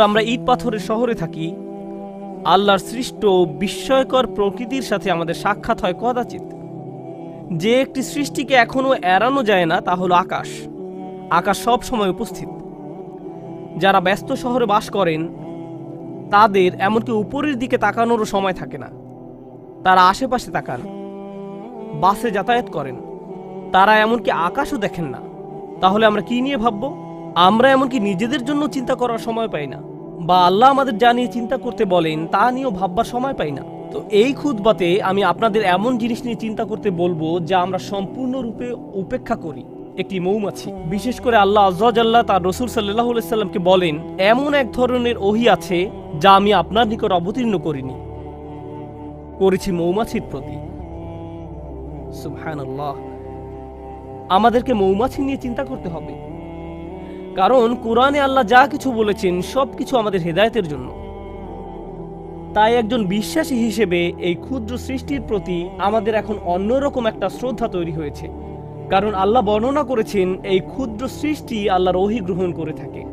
আমরা ইট পাথরের শহরে থাকি। আল্লাহর সৃষ্ট বিস্ময়কর প্রকৃতির সাথে আমাদের সাক্ষাৎ হয় কদাচিৎ। যে একটি সৃষ্টিকে এখনও এড়ানো যায় না তা হলো আকাশ। আকাশ সব সময় উপস্থিত। যারা ব্যস্ত শহরে বাস করেন, তাদের এমনকি উপরের দিকে তাকানোরও সময় থাকে না। তারা আশেপাশে তাকান। বাসে যাতায়াত করেন। তারা এমনকি আকাশও দেখেন না। তাহলে আমরা কি নিয়ে ভাববো? আমরা এমনকি নিজেদের জন্য চিন্তা করার সময় পাই না। বা আল্লাহ আমাদের যা নিয়ে চিন্তা করতে বলেন, তা নিয়েও ভাববার সময় পাই না। তো এই খুদবাতে আমি আপনাদের এমন জিনিস নিয়ে চিন্তা করতে বলব, যা আমরা সম্পূর্ণরূপে উপেক্ষা করি। একটি মৌমাছি। বিশেষ করে আল্লাহ আজ্লাহ তার রসুল সাল্লাহ সাল্লামকে বলেন, এমন এক ধরনের ওহি আছে, যা আমি আপনার নিকট অবতীর্ণ করিনি। করেছি মৌমাছির প্রতি। আমাদেরকে মৌমাছি নিয়ে চিন্তা করতে হবে। কারণ কোরআনে আল্লাহ যা কিছু বলেছেন সব কিছু আমাদের হেদায়েতের জন্য। তাই একজন বিশ্বাসী হিসেবে এই ক্ষুদ্র সৃষ্টির প্রতি আমাদের এখন অন্যরকম একটা শ্রদ্ধা তৈরি হয়েছে। কারণ আল্লাহ বর্ণনা করেছেন, এই ক্ষুদ্র সৃষ্টি আল্লাহর ওহি গ্রহণ করে থাকে।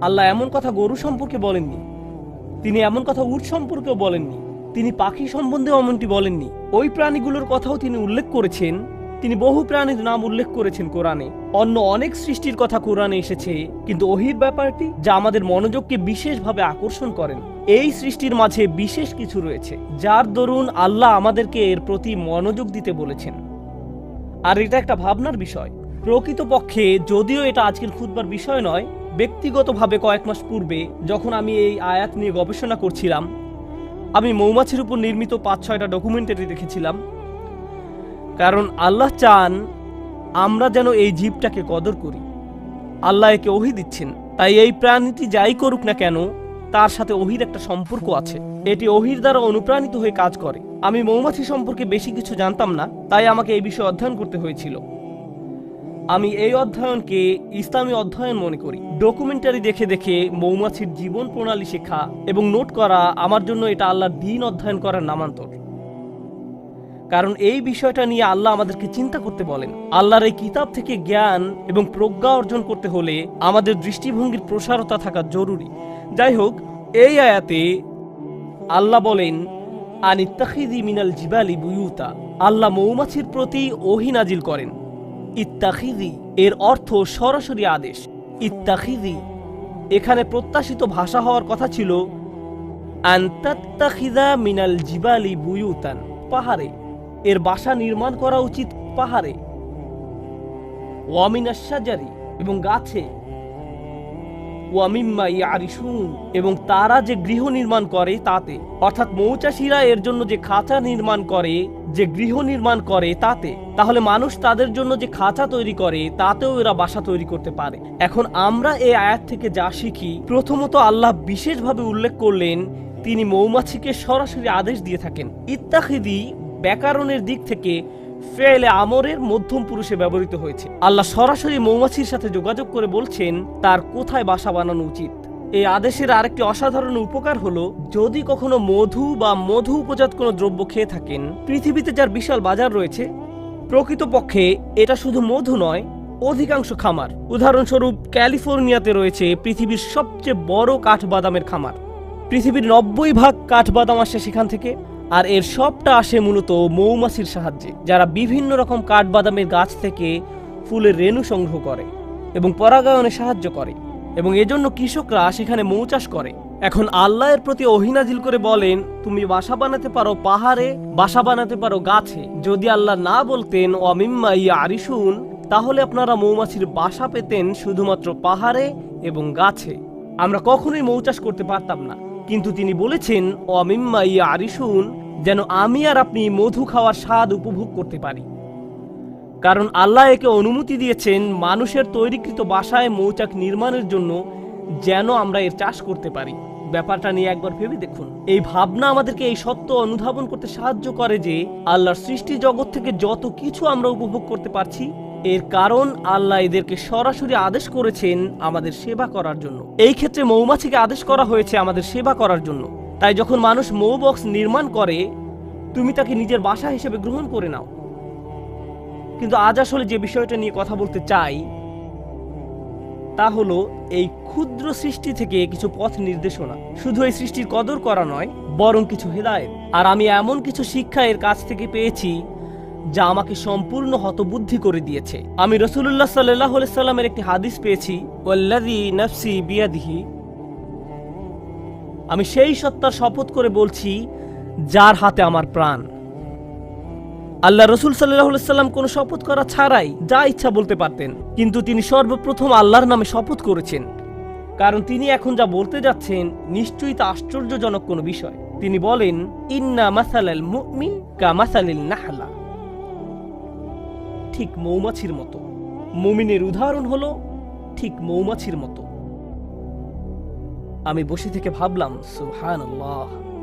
আল্লাহ এমন কথা গরু সম্পর্কে বলেননি। তিনি এমন কথা উট সম্পর্কেও বলেননি। তিনি পাখি সম্বন্ধেও এমনটি বলেননি। ওই প্রাণীগুলোর কথাও তিনি উল্লেখ করেছেন। তিনি বহু প্রাণীর নাম উল্লেখ করেছেন কোরআনে। অন্য অনেক সৃষ্টির কথা কোরআনে এসেছে, কিন্তু ওহির ব্যাপারটি যা আমাদের মনোযোগকে বিশেষভাবে আকর্ষণ করেন। এই সৃষ্টির মাঝে বিশেষ কিছু রয়েছে, যার দরুন আল্লাহ আমাদেরকে এর প্রতি মনোযোগ দিতে বলেছেন। আর এটা একটা ভাবনার বিষয়। প্রকৃতপক্ষে যদিও এটা আজকের খুদবার বিষয় নয়, ব্যক্তিগতভাবে কয়েক মাস পূর্বে যখন আমি এই আয়াত নিয়ে গবেষণা করছিলাম, আমি মৌমাছির উপর নির্মিত পাঁচ ছয়টা ডকুমেন্টারি দেখেছিলাম। কারণ আল্লাহ চান আমরা যেন এই জীবটাকে কদর করি। আল্লাহ একে ওহি দিচ্ছেন, তাই এই প্রাণীটি যাই করুক না কেন, তার সাথে ওহির একটা সম্পর্ক আছে। এটি ওহির দ্বারা অনুপ্রাণিত হয়ে কাজ করে। আমি মৌমাছি সম্পর্কে বেশি কিছু জানতাম না, তাই আমাকে এই বিষয়ে অধ্যয়ন করতে হয়েছিল। আমি এই অধ্যয়নকে ইসলামী অধ্যয়ন মনে করি। ডকুমেন্টারি দেখে দেখে মৌমাছির জীবন প্রণালী শেখা এবং নোট করা আমার জন্য এটা আল্লাহর দিন অধ্যয়ন করার নামান্তর। কারণ এই বিষয়টা নিয়ে আল্লাহ আমাদেরকে চিন্তা করতে বলেন। আল্লাহর এই কিতাব থেকে জ্ঞান এবং প্রজ্ঞা অর্জন করতে হলে আমাদের দৃষ্টিভঙ্গির প্রসারতা থাকা জরুরি। যাই হোক, এই আয়াতে আল্লাহ বলেন আনিত্তাখিদি মিনাল জিবালি বুয়ুতা। আল্লাহ মৌমাছির প্রতি ওহি নাজিল করেন। ইত্তাখিদি এর অর্থ সরাসরি আদেশ। ইত্তাখিদি এখানে প্রত্যাশিত ভাষা হওয়ার কথা ছিল আন্তাত্তাখিদা মিনাল জিবালি বুয়ুতান। পাহাড়ে। এর বাসা নির্মাণ করা উচিত পাহাড়ে ওয়ামিনাশাজারি এবং গাছে, ওয়ামিম্মা ইয়ারিসুন এবং তারা যে গৃহ নির্মাণ করে তাতে, অর্থাৎ মৌচাষীরা এর জন্য যে খাঁচা নির্মাণ করে, যে গৃহ নির্মাণ করে তাতে, তাহলে মানুষ তাদের জন্য যে খাঁচা তৈরি করে, তাতেও এরা বাসা তৈরি করতে পারে। এখন আমরা এই আয়াত থেকে যা শিখি, প্রথমত আল্লাহ বিশেষভাবে উল্লেখ করলেন, তিনি মৌমাছিকে সরাসরি আদেশ দিয়ে থাকেন, ইত্তাখিদি ব্যাকরণের দিক থেকে ফেলে আমরের মধ্যম পুরুষে ব্যবহৃত হয়েছে। আল্লাহ সরাসরি মৌমাছির সাথে যোগাযোগ করে বলছেন, তার কোথায় বাসা বানানো উচিত? এই আদেশের আরেকটি অসাধারণ উপকার হলো, যদি কখনো মধু বা মধু উপজাত কোনো দ্রব্য খেয়ে থাকেন, পৃথিবীতে যার বিশাল বাজার রয়েছে, প্রকৃতপক্ষে এটা শুধু মধু নয়, অধিকাংশ খামার। উদাহরণস্বরূপ, ক্যালিফোর্নিয়াতে রয়েছে পৃথিবীর সবচেয়ে বড় কাঠবাদামের খামার। পৃথিবীর নব্বই ভাগ কাঠবাদাম আসে সেখান থেকে আর এর সবটা আসে মূলত মৌমাছির সাহায্যে, যারা বিভিন্ন রকম কাঠবাদামের গাছ থেকে ফুলের রেণু সংগ্রহ করে এবং পরাগায়নে সাহায্য করে এবং এজন্য কৃষকরা সেখানে মৌ চাষ করে। এখন আল্লাহর প্রতি অহিনাজিল করে বলেন, তুমি বাসা বানাতে পারো পাহাড়ে, বাসা বানাতে পারো গাছে। যদি আল্লাহ না বলতেন, অমিম্মা ইয়া আরিসুন, তাহলে আপনারা মৌমাছির বাসা পেতেন শুধুমাত্র পাহাড়ে এবং গাছে। আমরা কখনোই মৌ চাষ করতে পারতাম না। কিন্তু তিনি বলেছেন, অমিম্মা ইয়া আরিসুন যেন আমি আর আপনি মধু খাওয়ার স্বাদ উপভোগ করতে পারি। কারণ আল্লাহ একে অনুমতি দিয়েছেন মানুষের তৈরিকৃত বাসায় মৌচাক নির্মাণের জন্য যেন আমরা এর চাষ করতে পারি। ব্যাপারটা নিয়ে একবার ভেবে দেখুন। এই ভাবনা আমাদেরকে এই সত্য অনুধাবন করতে সাহায্য করে যে আল্লাহর সৃষ্টি জগৎ থেকে যত কিছু আমরা উপভোগ করতে পারছি, এর কারণ আল্লাহ এদেরকে সরাসরি আদেশ করেছেন আমাদের সেবা করার জন্য। এই ক্ষেত্রে মৌমাছিকে আদেশ করা হয়েছে আমাদের সেবা করার জন্য। তাই যখন মানুষ মৌ বক্স নির্মাণ করে, তুমি তাকে নিজের বাসা হিসেবে গ্রহণ করে নাও। কিন্তু আজ আসলে যে বিষয়টা নিয়ে কথা বলতে চাই, তা হলো এই ক্ষুদ্র সৃষ্টি থেকে কিছু পথ নির্দেশনা। শুধু এই সৃষ্টির কদর করা নয়, বরং কিছু হেদায়েত। আর আমি এমন কিছু শিক্ষা এর কাছ থেকে পেয়েছি, যা আমাকে সম্পূর্ণ হতবুদ্ধি করে দিয়েছে। আমি রসুল্লাহ সাল্লাহ সাল্লামের একটি হাদিস পেয়েছি নাফসি বিয়াদিহি। আমি সেই সত্তার শপথ করে বলছি, যার হাতে আমার প্রাণ। আল্লাহ রসুল সাল্লাহ সাল্লাম কোনো শপথ করা ছাড়াই যা ইচ্ছা বলতে পারতেন, কিন্তু তিনি সর্বপ্রথম আল্লাহর নামে শপথ করেছেন। কারণ তিনি এখন যা বলতে যাচ্ছেন নিশ্চয়ই তা আশ্চর্যজনক কোনো বিষয়। তিনি বলেন, ইন্না মাসালাল মুমিন কা মাসালিল নাহলা। ঠিক মৌমাছির মতো। মুমিনের উদাহরণ হলো, ঠিক মৌমাছির মতো। আমি বসে থেকে ভাবলাম সুহান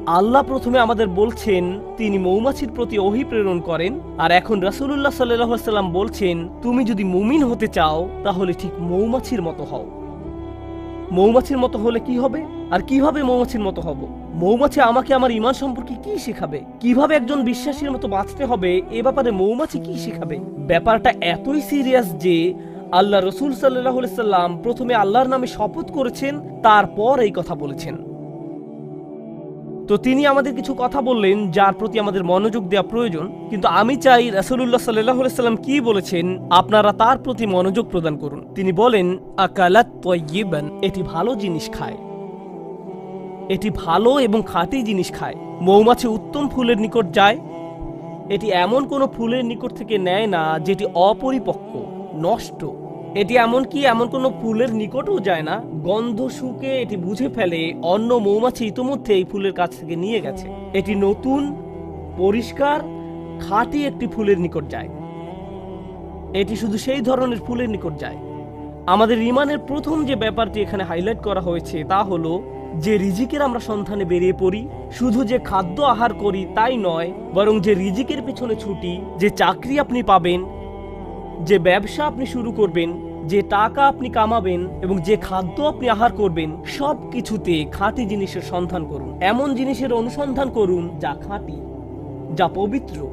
আল্লাহ প্রথমে আমাদের বলছেন, তিনি মৌমাছির প্রতি অহি প্রেরণ করেন, আর এখন রাসুল্লাহ সাল্লাম বলছেন, তুমি যদি মুমিন হতে চাও, তাহলে ঠিক মৌমাছির মতো হও। মৌমাছির মতো হলে কি হবে? আর কীভাবে মৌমাছির মতো হব? মৌমাছি আমাকে আমার ইমান সম্পর্কে কি শেখাবে? কীভাবে একজন বিশ্বাসীর মতো বাঁচতে হবে? এ ব্যাপারে মৌমাছি কি শেখাবে? ব্যাপারটা এতই সিরিয়াস যে আল্লাহ রসুল সাল্লাহ সাল্লাম প্রথমে আল্লাহর নামে শপথ করেছেন, তারপর এই কথা বলেছেন। তো তিনি আমাদের কিছু কথা বললেন, যার প্রতি আমাদের মনোযোগ দেওয়া প্রয়োজন। কিন্তু আমি চাই রাসুল্লাহ সাল্লাহ সাল্লাম কি বলেছেন, আপনারা তার প্রতি মনোযোগ প্রদান করুন। তিনি বলেন, আকালাত তয়িবান এটি ভালো জিনিস খায়। এটি ভালো এবং খাঁটি জিনিস খায়। মৌমাছি উত্তম ফুলের নিকট যায়। এটি এমন কোনো ফুলের নিকট থেকে নেয় না, যেটি অপরিপক্ক। নষ্ট। এটি এমন কি, এমন কোনো ফুলের নিকটও যায় না? গন্ধ শুকে এটি বুঝে ফেলে অন্য মৌমাছি ইতোমধ্যে এই ফুলের কাছ থেকে নিয়ে গেছে। এটি নতুন, পরিষ্কার, খাঁটি একটি ফুলের নিকট যায়। এটি শুধু সেই ধরনের ফুলের নিকট যায়। আমাদের ইমানের প্রথম যে ব্যাপারটি এখানে হাইলাইট করা হয়েছে তা হলো, যে রিজিকের আমরা সন্ধানে বেরিয়ে পড়ি, শুধু যে খাদ্য আহার করি তাই নয়, বরং যে রিজিকের পিছনে ছুটি, যে চাকরি আপনি পাবেন যে ব্যবসা আপনি শুরু করবেন, যে টাকা আপনি কামাবেন এবং যে খাদ্য আপনি আহার করবেন, সব কিছুতে খাঁটি জিনিসের সন্ধান করুন। এমন জিনিসের অনুসন্ধান করুন যা খাঁটি, যা পবিত্র।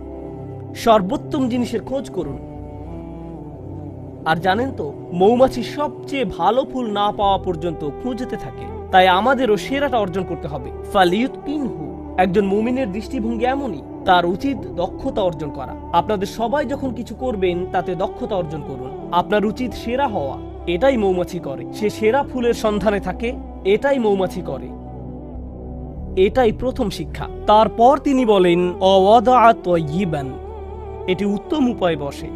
সর্বোত্তম জিনিসের খোঁজ করুন। আর জানেন তো, মৌমাছি সবচেয়ে ভালো ফুল না পাওয়া পর্যন্ত খুঁজতে থাকে। তাই আমাদেরও সেরাটা অর্জন করতে হবে। ফালিউত কিনহু একজন মুমিনের দৃষ্টিভঙ্গি এমনই। তার উচিত দক্ষতা অর্জন করা। আপনাদের সবাই যখন কিছু করবেন, তাতে দক্ষতা অর্জন করুন। আপনার উচিত সেরা হওয়া, এটাই মৌমাছি করে। সে সেরা ফুলের সন্ধানে থাকে, এটাই মৌমাছি করে। এটাই প্রথম শিক্ষা। তারপর তিনি বলেন অওয়াদান এটি উত্তম উপায় বসে।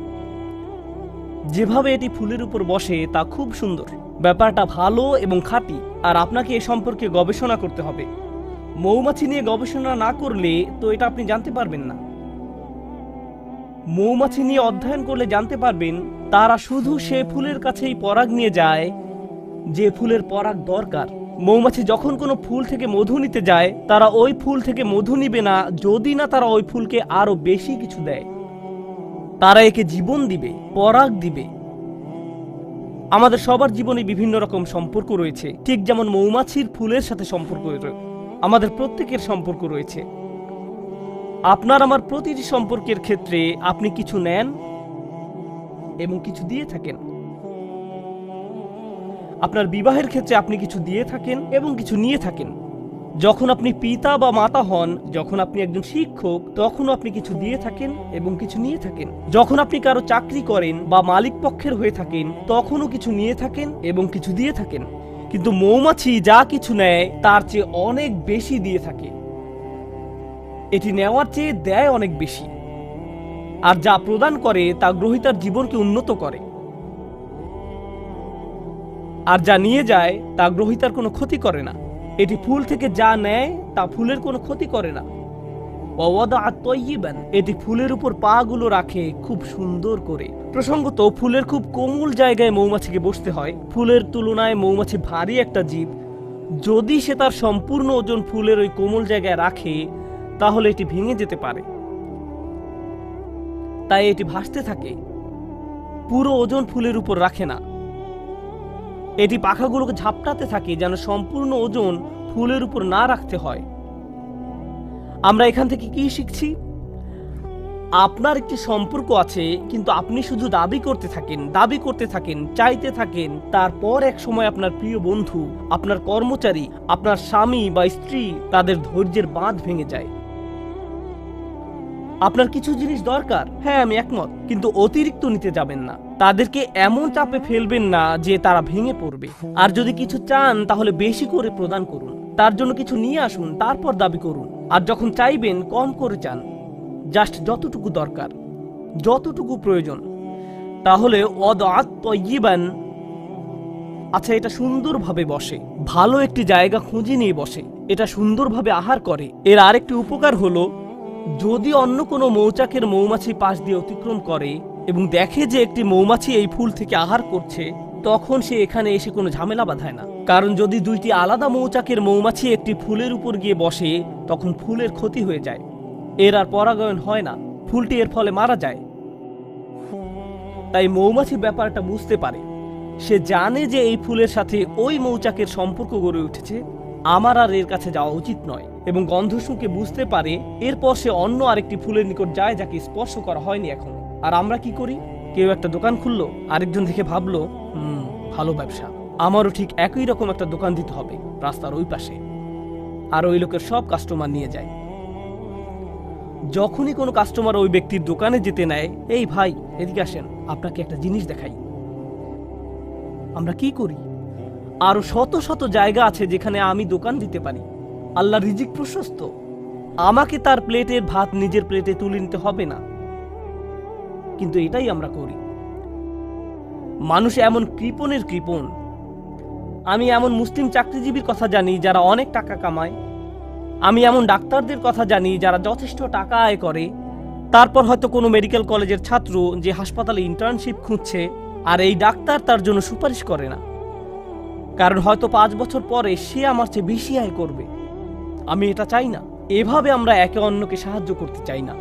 যেভাবে এটি ফুলের উপর বসে, তা খুব সুন্দর। ব্যাপারটা ভালো এবং খাঁটি, আর আপনাকে এ সম্পর্কে গবেষণা করতে হবে। মৌমাছি নিয়ে গবেষণা না করলে তো এটা আপনি জানতে পারবেন না। মৌমাছি নিয়ে অধ্যয়ন করলে জানতে পারবেন, তারা শুধু সে ফুলের কাছেই পরাগ নিয়ে যায়, যে ফুলের পরাগ দরকার। মৌমাছি যখন কোনো ফুল থেকে মধু নিতে যায়, তারা ওই ফুল থেকে মধু নিবে না, যদি না তারা ওই ফুলকে আরও বেশি কিছু দেয়। তারা একে জীবন দিবে, পরাগ দিবে। আমাদের সবার জীবনে বিভিন্ন রকম সম্পর্ক রয়েছে। ঠিক যেমন মৌমাছির ফুলের সাথে সম্পর্ক রয়েছে আমাদের প্রত্যেকের সম্পর্ক রয়েছে। আপনার আমার প্রতিটি সম্পর্কের ক্ষেত্রে আপনি কিছু নেন এবং কিছু দিয়ে থাকেন। আপনার বিবাহের ক্ষেত্রে আপনি কিছু দিয়ে থাকেন এবং কিছু নিয়ে থাকেন। যখন আপনি পিতা বা মাতা হন, যখন আপনি একজন শিক্ষক তখন আপনি কিছু দিয়ে থাকেন এবং কিছু নিয়ে থাকেন। যখন আপনি কারও চাকরি করেন বা মালিক পক্ষের হয়ে থাকেন, তখনও কিছু নিয়ে থাকেন এবং কিছু দিয়ে থাকেন। কিন্তু মৌমাছি যা কিছু নেয়, তার চেয়ে অনেক বেশি দিয়ে থাকে। এটি নেওয়ার চেয়ে দেয় অনেক বেশি। আর যা প্রদান করে, তা গ্রহিতার জীবনকে উন্নত করে। আর যা নিয়ে যায়, তা গ্রহিতার কোনো ক্ষতি করে না। এটি ফুল থেকে যা নেয়, তা ফুলের কোনো ক্ষতি করে না। এটি ফুলের উপর পা গুলো রাখে খুব সুন্দর করে। প্রসঙ্গত, ফুলের খুব কোমল জায়গায় মৌমাছিকে বসতে হয়। ফুলের তুলনায় মৌমাছি ভারী একটা জীব। যদি সে তার সম্পূর্ণ ওজন ফুলের ওই কোমল জায়গায় রাখে, তাহলে এটি ভেঙে যেতে পারে। তাই এটি ভাসতে থাকে। পুরো ওজন ফুলের উপর রাখে না। এটি পাখাগুলোকে ঝাপটাতে থাকে যেন সম্পূর্ণ ওজন ফুলের উপর না রাখতে হয়। আমরা এখান থেকে কি শিখছি? আপনার একটি সম্পর্ক আছে, কিন্তু আপনি শুধু দাবি করতে থাকেন, দাবি করতে থাকেন, চাইতে থাকেন। তারপর এক সময় আপনার প্রিয় বন্ধু, আপনার কর্মচারী, আপনার স্বামী বা স্ত্রী তাদের ধৈর্যের বাঁধ ভেঙে যায়। আপনার কিছু জিনিস দরকার? হ্যাঁ আমি একমত, কিন্তু অতিরিক্ত নিতে যাবেন না। তাদেরকে এমন চাপে ফেলবেন না যে তারা ভেঙে পড়বে। আর যদি কিছু চান, তাহলে বেশি করে প্রদান করুন। তার জন্য কিছু নিয়ে আসুন, তারপর দাবি করুন। আর যখন চাইবেন কম করে চান জাস্ট যতটুকু দরকার, যতটুকু প্রয়োজন, তাহলে অদ আত্মইবান আচ্ছা এটা সুন্দরভাবে বসে, ভালো একটি জায়গা খুঁজে নিয়ে বসে, এটা সুন্দরভাবে আহার করে। এর আরেকটি উপকার হলো, যদি অন্য কোনো মৌচাকের মৌমাছি পাশ দিয়ে অতিক্রম করে এবং দেখে যে একটি মৌমাছি এই ফুল থেকে আহার করছে তখন সে এখানে এসে কোনো ঝামেলা বাঁধায় না। কারণ যদি দুইটি আলাদা মৌচাকের মৌমাছি একটি ফুলের উপর গিয়ে বসে, তখন ফুলের ক্ষতি হয়ে যায়। এর আর পরাগায়ন হয় না। ফুলটি এর ফলে মারা যায়। তাই মৌমাছি ব্যাপারটা বুঝতে পারে। সে জানে যে এই ফুলের সাথে ওই মৌচাকের সম্পর্ক গড়ে উঠেছে। আমার আর এর কাছে যাওয়া উচিত নয়। এবং গন্ধ শুঁকে বুঝতে পারে, এরপর সে অন্য আরেকটি ফুলের নিকট যায় যাকে স্পর্শ করা হয়নি এখনও। আর আমরা কি করি? কেউ একটা দোকান খুললো, আরেকজন দেখে ভাবলো ভালো ব্যবসা। আমারও ঠিক একই রকম একটা দোকান দিতে হবে, রাস্তার ওই পাশে। আর ওই লোকের সব কাস্টমার নিয়ে যায়। যখনই কোনো কাস্টমার ওই ব্যক্তির দোকানে যেতে নেয়, এই ভাই, এদিকে আসেন, আপনাকে একটা জিনিস দেখাই। আমরা কি করি? আরও শত শত জায়গা আছে যেখানে আমি দোকান দিতে পারি। আল্লাহ রিজিক প্রশস্ত। আমাকে তার প্লেটের ভাত নিজের প্লেটে তুলে নিতে হবে না। কিন্তু এটাই আমরা করি। মানুষ এমন কৃপণের কৃপণ। আমি এমন মুসলিম চাকরিজীবীর কথা জানি যারা অনেক টাকা কামায়। আমি এমন ডাক্তারদের কথা জানি যারা যথেষ্ট টাকা আয় করে। তারপর হয়তো কোনো মেডিকেল কলেজের ছাত্র যে হাসপাতালে ইন্টার্নশিপ খুঁজছে আর এই ডাক্তার তার জন্য সুপারিশ করে না। কারণ হয়তো পাঁচ বছর পরে সে আমার চেয়ে বেশি আয় করবে। আমি এটা চাই না। এভাবে আমরা একে অন্যকে সাহায্য করতে চাই না।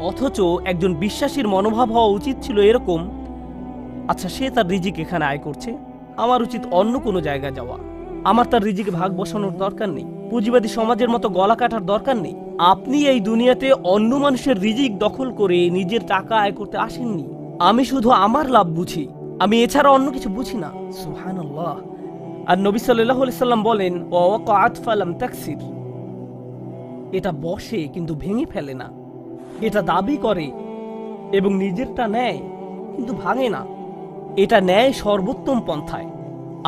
অথচ একজন বিশ্বাসীর মনোভাব হওয়া উচিত ছিল এরকম আচ্ছা সে তার রিজিক এখানে আয় করছে। আমার উচিত অন্য কোনো জায়গায় যাওয়া। আমার তার রিজিকে ভাগ বসানোর দরকার নেই। পুঁজিবাদী সমাজের মতো গলা কাটার দরকার নেই। আপনি এই দুনিয়াতে অন্য মানুষের রিজিক দখল করে নিজের টাকা আয় করতে আসেননি। আমি শুধু আমার লাভ বুঝি। আমি এছাড়া অন্য কিছু বুঝি না। সুবহানাল্লাহ। আর নবী সাল্লাম বলেন এটা বসে কিন্তু ভেঙে ফেলে না। এটা দাবি করে এবং নিজেরটা নেয়, কিন্তু ভাঙে না। এটা ন্যায় সর্বোত্তম পন্থায়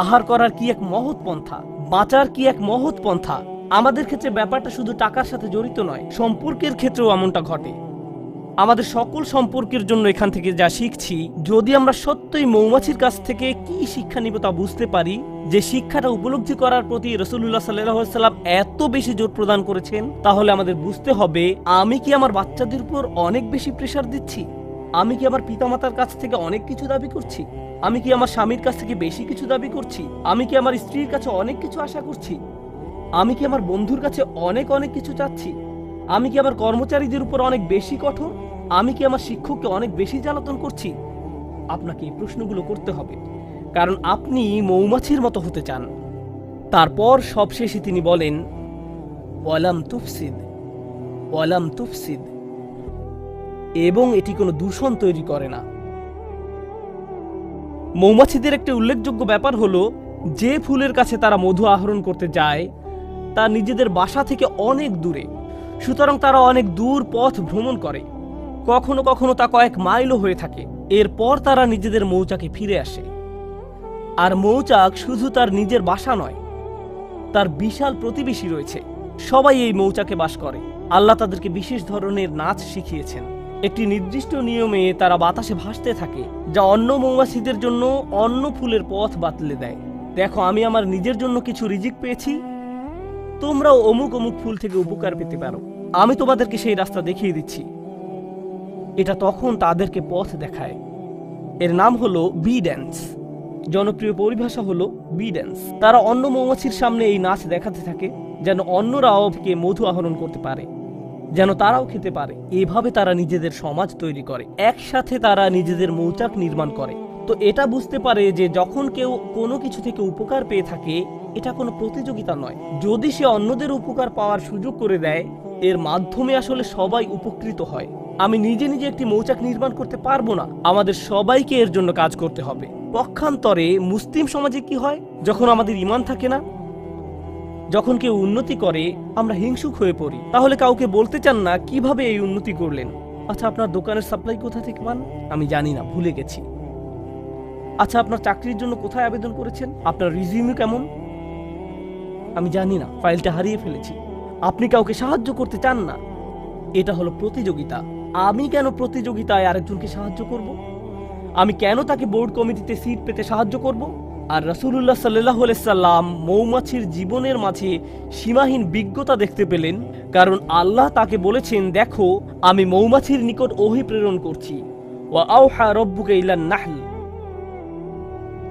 আহার করার কি এক মহৎ পন্থা? বাঁচার কি এক মহৎ পন্থা? আমাদের ক্ষেত্রে ব্যাপারটা শুধু টাকার সাথে জড়িত নয়, সম্পর্কের ক্ষেত্রেও এমনটা ঘটে। আমাদের সকল সম্পর্কের জন্য এখান থেকে যা শিখছি, যদি আমরা সত্যই মৌমাছির কাছ থেকে কি শিক্ষা নিব তা বুঝতে পারি, যে শিক্ষাটা উপলব্ধি করার প্রতি রসুল্লাহ সাল্লাম এত বেশি জোর প্রদান করেছেন, তাহলে আমাদের বুঝতে হবে, আমি কি আমার বাচ্চাদের উপর অনেক বেশি প্রেশার দিচ্ছি? আমি কি আমার পিতামাতার কাছ থেকে অনেক কিছু দাবি করছি? আমি কি আমার স্বামীর কাছ থেকে বেশি কিছু দাবি করছি? আমি কি আমার স্ত্রীর কাছে অনেক কিছু আশা করছি? আমি কি আমার বন্ধুর কাছে অনেক অনেক কিছু চাচ্ছি? আমি কি আমার কর্মচারীদের উপর অনেক বেশি কঠোর? আমি কি আমার শিক্ষককে অনেক বেশি জ্বালাতন করছি? আপনাকে এই প্রশ্নগুলো করতে হবে। কারণ আপনি মৌমাছির মতো হতে চান। তারপর সবশেষে তিনি বলেন, ওয়ালাম তুফসিদ ওয়ালাম তুফসিদ। এবং এটি কোনো দূষণ তৈরি করে না। মৌমাছিদের একটি উল্লেখযোগ্য ব্যাপার হলো, যে ফুলের কাছে তারা মধু আহরণ করতে যায়, তা নিজেদের বাসা থেকে অনেক দূরে। সুতরাং তারা অনেক দূর পথ ভ্রমণ করে। কখনো কখনো তা কয়েক মাইলও হয়ে থাকে। এরপর তারা নিজেদের মৌচাকে ফিরে আসে। আর মৌচাক শুধু তার নিজের বাসা নয়, তার বিশাল প্রতিবেশী রয়েছে। সবাই এই মৌচাকে বাস করে। আল্লাহ তাদেরকে বিশেষ ধরনের নাচ শিখিয়েছেন। একটি নির্দিষ্ট নিয়মে তারা বাতাসে ভাসতে থাকে, যা অন্য মৌমাছিদের জন্য অন্য ফুলের পথ বাতলে দেয়। দেখো, আমি আমার নিজের জন্য কিছু রিজিক পেয়েছি। তোমরাও অমুক অমুক ফুল থেকে উপকার পেতে পারো। আমি তোমাদেরকে সেই রাস্তা দেখিয়ে দিচ্ছি। এটা তখন তাদেরকে পথ দেখায়। এর নাম হলো বি ড্যান্স। জনপ্রিয় পরিভাষা হলো বি ড্যান্স। তারা অন্য মৌমাছির সামনে এই নাচ দেখাতে থাকে, যেন অন্যরাও মধু আহরণ করতে পারে। যেন তারাও খেতে পারে। এভাবে তারা নিজেদের সমাজ তৈরি করে। একসাথে তারা নিজেদের মৌচাক নির্মাণ করে। তো এটা বুঝতে পারে যে যখন কেউ কোনো কিছু থেকে উপকার পেয়ে থাকে, এটা কোনো প্রতিযোগিতা নয়। যদি সে অন্যদের উপকার পাওয়ার সুযোগ করে দেয়, এর মাধ্যমে আসলে সবাই উপকৃত হয়। আমি নিজে নিজে একটি মৌচাক নির্মাণ করতে পারব না। আমাদের সবাইকে এর জন্য কাজ করতে হবে। পক্ষান্তরে মুসলিম সমাজে কি হয়? যখন আমাদের ইমান থাকে না যখন কেউ উন্নতি করে, আমরা হিংসুক হয়ে পড়ি। তাহলে কাউকে বলতে চান না কীভাবে এই উন্নতি করলেন? আচ্ছা আপনার দোকানের সাপ্লাই কোথা থেকে পান? আমি জানি না, ভুলে গেছি। আচ্ছা আপনার চাকরির জন্য কোথায় আবেদন করেছেন? আপনার রিজিউমি কেমন? আমি জানি না ফাইলটা হারিয়ে ফেলেছি। আপনি কাউকে সাহায্য করতে চান না। এটা হলো প্রতিযোগিতা। আমি কেন প্রতিযোগিতায় আরেকজনকে সাহায্য করব? আমি কেন তাকে বোর্ড কমিটিতে সিট পেতে সাহায্য করব? আর রাসূলুল্লাহ সাল্লাহ সাল্লাম মৌমাছির জীবনের মাঝে সীমাহীন বিজ্ঞতা দেখতে পেলেন, কারণ আল্লাহ তাকে বলেছেন, দেখো, আমি মৌমাছির নিকট ওহি প্রেরণ করছি। ওয়া আওহা রব্বুকে ইলান নাহল।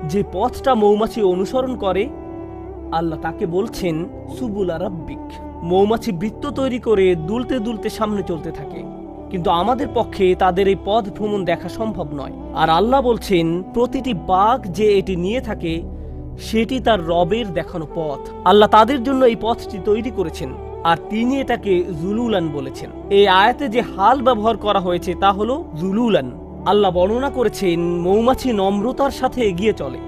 যে পথটা মৌমাছি অনুসরণ করে, আল্লাহ তাকে বলছেন, সুবুলা রাব্বিক। মৌমাছি বৃত্ত তৈরি করে দুলতে দুলতে সামনে চলতে থাকে। কিন্তু আমাদের পক্ষে তাদের এই পথ ভ্রমণ দেখা সম্ভব নয়। আর আল্লাহ বলছেন, প্রতিটি বাঘ যে এটি নিয়ে থাকে, সেটি তার রবের দেখানো পথ। আল্লাহ তাদের জন্য এই পথটি তৈরি করেছেন, আর তিনি এটাকে জুলুলান বলেছেন। এই আয়াতে যে হাল ব্যবহার করা হয়েছে তা হলো জুলুলান। আল্লাহ বর্ণনা করেছেন, মৌমাছি নম্রতার সাথে এগিয়ে চলে।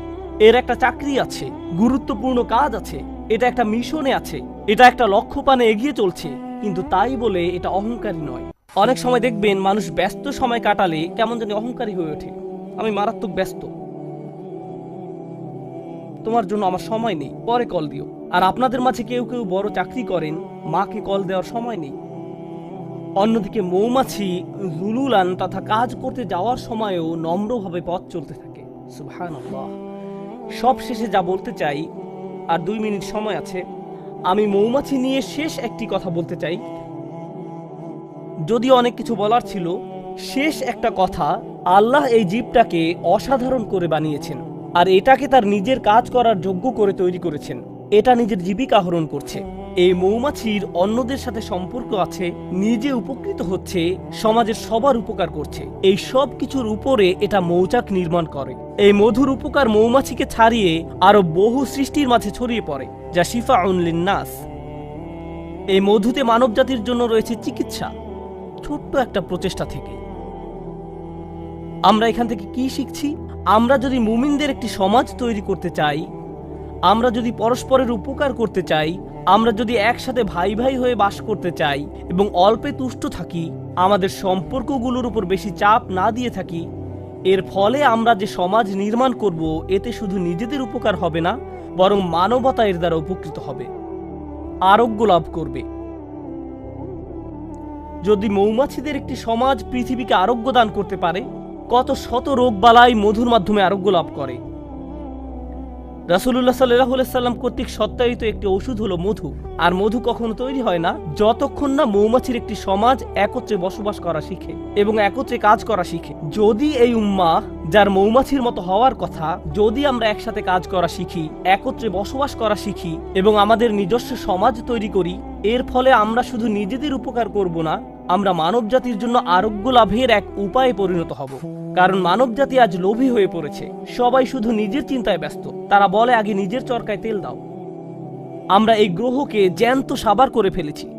এর একটা চাকরি আছে, গুরুত্বপূর্ণ কাজ আছে, এটা একটা মিশনে আছে, এটা একটা লক্ষ্য পানে এগিয়ে চলছে, কিন্তু তাই বলে এটা অহংকারী নয়। অনেক সময় দেখবেন মানুষ ব্যস্ত সময় কাটালে কেমন জানি অহংকারী হয়ে ওঠে। আমি মারাত্মক ব্যস্ত। তোমার জন্য আমার সময় নেই, পরে কল দিও। আর আপনাদের মাঝে কেউ কেউ বড় চাকরি করেন, মাকে কল দেওয়ার সময় নেই। অন্যদিকে মৌমাছি জুলুলান তথা কাজ করতে যাওয়ার সময়ও নম্রভাবে পথ চলতে থাকে। সব শেষে যা বলতে চাই, আর দুই মিনিট সময় আছে, আমি মৌমাছি নিয়ে শেষ একটি কথা বলতে চাই। যদি অনেক কিছু বলার ছিল, শেষ একটা কথা আল্লাহ এই জীবটাকে অসাধারণ করে বানিয়েছেন আর এটাকে তার নিজের কাজ করার যোগ্য করে তৈরি করেছেন। এটা নিজের জীবিকা আহরণ করছে। এই মৌমাছির অন্যদের সাথে সম্পর্ক আছে, নিজে উপকৃত হচ্ছে, সমাজের সবার উপকার করছে। এই সব কিছুর উপরে এটা মৌচাক নির্মাণ করে। এই মধুর উপকার মৌমাছিকে ছাড়িয়ে আরও বহু সৃষ্টির মাঝে ছড়িয়ে পড়ে, যা শিফা নাস এই মধুতে মানবজাতির জন্য রয়েছে চিকিৎসা। ছোট্ট একটা প্রচেষ্টা থেকে। আমরা এখান থেকে কি শিখছি? আমরা যদি মুমিনদের একটি সমাজ তৈরি করতে চাই, আমরা যদি পরস্পরের উপকার করতে চাই, আমরা যদি একসাথে ভাই ভাই হয়ে বাস করতে চাই এবং অল্পে তুষ্ট থাকি, আমাদের সম্পর্কগুলোর উপর বেশি চাপ না দিয়ে থাকি, এর ফলে আমরা যে সমাজ নির্মাণ করব, এতে শুধু নিজেদের উপকার হবে না, বরং মানবতা এর দ্বারা উপকৃত হবে। আরোগ্য লাভ করবে। যদি মৌমাছিদের একটি সমাজ পৃথিবীকে আরোগ্য দান করতে পারে, কত শত রোগ বালাই মধুর মাধ্যমে আরোগ্য লাভ করে। রাসুল্লাহ সাল্লাহ সাল্লাম কর্তৃক সত্যায়িত একটি ওষুধ হলো মধু। আর মধু কখনো তৈরি হয় না, যতক্ষণ না মৌমাছির একটি সমাজ একত্রে বসবাস করা শিখে এবং একত্রে কাজ করা শিখে। যদি এই উম্মা, যার মৌমাছির মতো হওয়ার কথা, যদি আমরা একসাথে কাজ করা শিখি, একত্রে বসবাস করা শিখি এবং আমাদের নিজস্ব সমাজ তৈরি করি এর ফলে আমরা শুধু নিজেদের উপকার করব না, আমরা মানব জাতির জন্য আরোগ্য লাভের এক উপায়ে পরিণত হব। কারণ মানব জাতি আজ লোভী হয়ে পড়েছে। সবাই শুধু নিজের চিন্তায় ব্যস্ত। তারা বলে, আগে নিজের চরকায় তেল দাও। আমরা এই গ্রহকে জ্যান্ত সাবার করে ফেলেছি।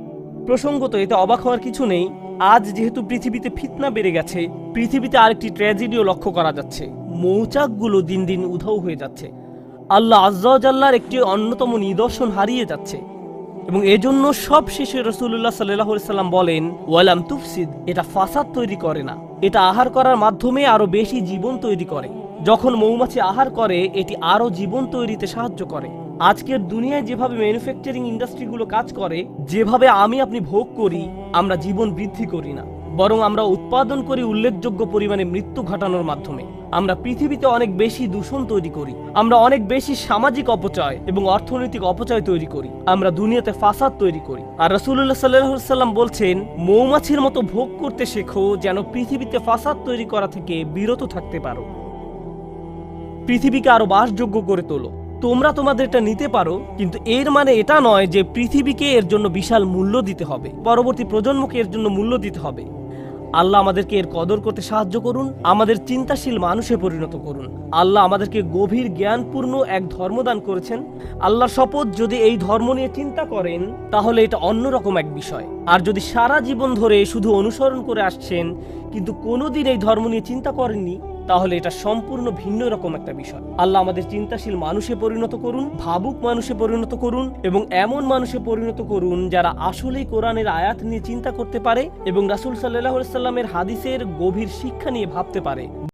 প্রসঙ্গত, এতে অবাক হওয়ার কিছু নেই। আজ যেহেতু পৃথিবীতে ফিতনা বেড়ে গেছে, পৃথিবীতে আরেকটি ট্র্যাজেডিও লক্ষ্য করা যাচ্ছে। মৌচাকগুলো দিন দিন উধাও হয়ে যাচ্ছে। আল্লাহ আজ্লার একটি অন্যতম নিদর্শন হারিয়ে যাচ্ছে। এবং এজন্য সব শেষে রসুল্লাহ সাল্লাহ সাল্লাম বলেন, ওয়ালাম তুফসিদ, এটা ফাসাদ তৈরি করে না। এটা আহার করার মাধ্যমে আরও বেশি জীবন তৈরি করে। যখন মৌমাছি আহার করে, এটি আরও জীবন তৈরিতে সাহায্য করে। আজকের দুনিয়ায় যেভাবে ম্যানুফ্যাকচারিং ইন্ডাস্ট্রিগুলো কাজ করে, যেভাবে আমি আপনি ভোগ করি, আমরা জীবন বৃদ্ধি করি না। বরং আমরা উৎপাদন করি উল্লেখযোগ্য পরিমাণে মৃত্যু ঘটানোর মাধ্যমে। আমরা পৃথিবীতে অনেক বেশি দূষণ তৈরি করি। আমরা অনেক বেশি সামাজিক অপচয় এবং অর্থনৈতিক অপচয় তৈরি করি। আমরা দুনিয়াতে ফাসাদ তৈরি করি। আর রসুল্লাহ সাল্লাহ সাল্লাম বলছেন, মৌমাছির মতো ভোগ করতে শেখো যেন পৃথিবীতে ফাসাদ তৈরি করা থেকে বিরত থাকতে পারো। পৃথিবীকে আরও বাসযোগ্য করে তোলো। তোমরা তোমাদেরটা নিতে পারো, কিন্তু এর মানে এটা নয় যে পৃথিবীকে এর জন্য বিশাল মূল্য দিতে হবে। পরবর্তী প্রজন্মকে এর জন্য মূল্য দিতে হবে। আল্লাহ আমাদেরকে এর কদর করতে সাহায্য করুন, আমাদের চিন্তাশীল মানুষে পরিণত করুন। আল্লাহ আমাদেরকে গভীর জ্ঞানপূর্ণ এক ধর্মদান করেছেন। আল্লাহ শপথ যদি এই ধর্ম নিয়ে চিন্তা করেন, তাহলে এটা অন্যরকম এক বিষয়। আর যদি সারা জীবন ধরে শুধু অনুসরণ করে আসছেন, কিন্তু কোনোদিন এই ধর্ম নিয়ে চিন্তা করেননি তাহলে এটা সম্পূর্ণ ভিন্ন রকম একটা বিষয়। আল্লাহ আমাদের চিন্তাশীল মানুষে পরিণত করুন, ভাবুক মানুষে পরিণত করুন এবং এমন মানুষে পরিণত করুন যারা আসলেই কোরআনের আয়াত নিয়ে চিন্তা করতে পারে এবং রাসুল সাল্লাহ সাল্লামের হাদিসের গভীর শিক্ষা নিয়ে ভাবতে পারে।